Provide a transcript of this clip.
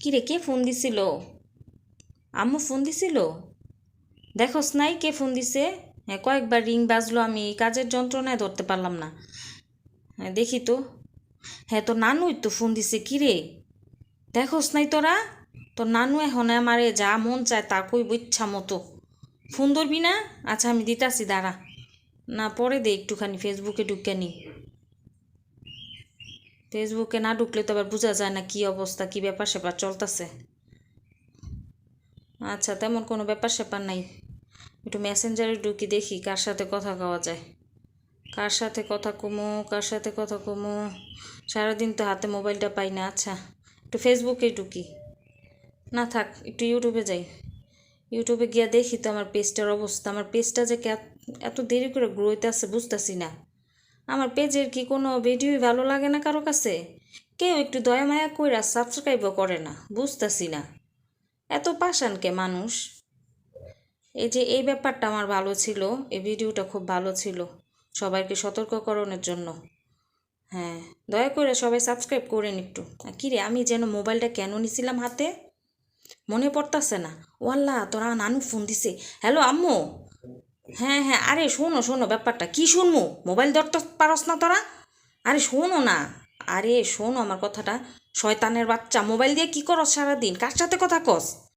কিরে কে ফোন দিছিল? আম্মু ফোন দিছিল? দেখোস নাই কে ফোন দিছে? হ্যাঁ কয়েকবার রিং বাজলো আমি, কাজের যন্ত্রণায় ধরতে পারলাম না। হ্যাঁ দেখি তো। হ্যাঁ তোর নানুই তো ফোন দিছে কিরে দেখোস নাই তোরা, তোর নানু এখন আমারে যা মন চায় তা কইব ইচ্ছা মতো। ফোন ধরবি না? আচ্ছা আমি দিতাছি, দাঁড়া। না, পরে দে একটুখানি ফেসবুকে ঢুকে নি। ফেসবুকে না ঢুকলে তো আবার বোঝা যায় না কি অবস্থা, কি ব্যাপার স্যাপার চলতেছে। আচ্ছা তেমন কোনো ব্যাপার স্যাপার নাই। একটু মেসেঞ্জারে ঢুকি দেখি কার সাথে কথা কওয়া যায়। কার সাথে কথা কমো, কার সাথে কথা কমো। সারাদিন তো হাতে মোবাইলটা পাই না আচ্ছা। একটু ফেসবুকে ঢুকি। না থাক, একটু ইউটিউবে যাই। ইউটিউবে গিয়া দেখি তো আমার পেজটার অবস্থা। আমার পেজটা যে এত দেরি করে গ্রোতে আছে বুঝতেছি না। আমার পেজের কি কোনো ভিডিওই ভালো লাগে না কারও কাছে? কেউ একটু দয়া মায়া কইরা সাবস্ক্রাইবও করে না, বুঝতেছি না। এত পাশান কে মানুষ? এই যে এই ব্যাপারটা আমার ভালো ছিল, এই ভিডিওটা খুব ভালো ছিল। সবাইকে সতর্ককরণের জন্য। হ্যাঁ দয়া করে সবাই সাবস্ক্রাইব করেন একটু। কিরে, আমি যেন মোবাইলটা কেন নিছিলাম হাতে? মনে পড়তাছে না। ওয়াল্লা তোরা নানু ফোন দিছে। হ্যালো, আম্মু! হ্যাঁ হ্যাঁ আরে শোনো শোনো ব্যাপারটা। কি শুনব মোবাইল ধরতে পারস না তোরা? আরে শোনো না। আরে শোনো আমার কথাটা। শয়তানের বাচ্চা, মোবাইল দিয়ে কী করস সারাদিন? কার সাথে কথা কস?